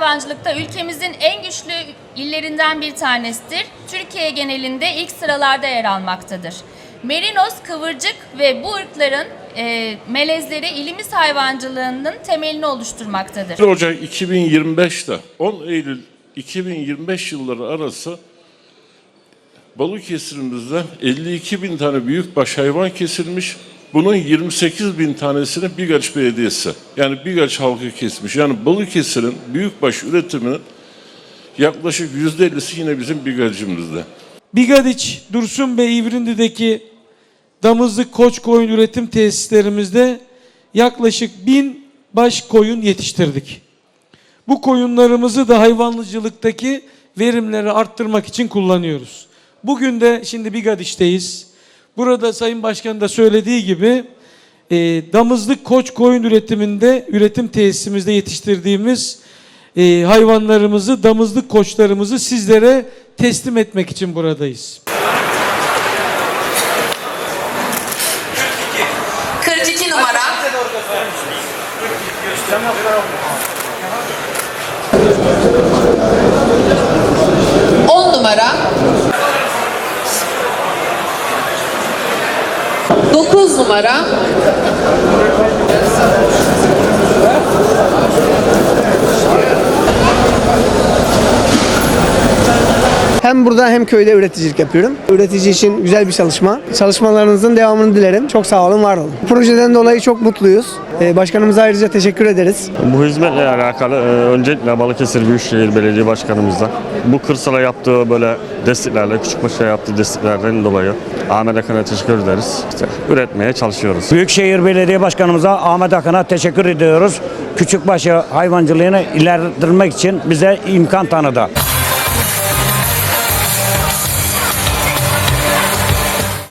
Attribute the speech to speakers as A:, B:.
A: hayvancılıkta ülkemizin en güçlü illerinden bir tanesidir. Türkiye genelinde ilk sıralarda yer almaktadır. Merinos, kıvırcık ve bu ırkların e, melezleri ilimiz hayvancılığının temelini oluşturmaktadır.
B: 1 Ocak 2025'te 10 Eylül 2025 yılları arası Balıkesir'imizde 52 bin tane büyükbaş hayvan kesilmiş. Bunun 28 bin tanesini Bigaç Belediyesi yani Bigaç halkı kesmiş. Yani Balıkesir'in büyükbaş üretiminin yaklaşık %50'si yine bizim Bigaç'ımızda.
C: Bigadiç, Dursun Bey İvrindi'deki damızlık koç koyun üretim tesislerimizde yaklaşık bin baş koyun yetiştirdik. Bu koyunlarımızı da hayvancılıktaki verimleri arttırmak için kullanıyoruz. Bugün de şimdi Bigadiç'teyiz. Burada Sayın Başkan da söylediği gibi e, damızlık koç koyun üretiminde üretim tesisimizde yetiştirdiğimiz e, hayvanlarımızı, damızlık koçlarımızı sizlere teslim etmek için buradayız.
D: 42 numara. 9 numara.
E: Hem burada hem köyde üreticilik yapıyorum. Üretici için güzel bir çalışma. Çalışmalarınızın devamını dilerim. Çok sağ olun, var olun. Bu projeden dolayı çok mutluyuz. Ee, Başkanımıza ayrıca teşekkür ederiz.
F: Bu hizmetle alakalı e, öncelikle Balıkesir Büyükşehir Belediye Başkanımızla bu kırsala yaptığı böyle desteklerle, Küçükbaş'a yaptığı desteklerden dolayı Ahmet Akan'a teşekkür ederiz. İşte üretmeye çalışıyoruz.
G: Büyükşehir Belediye Başkanımıza Ahmet Akın'a teşekkür ediyoruz. Küçükbaşı hayvancılığını ilerletmek için bize imkan tanıdı.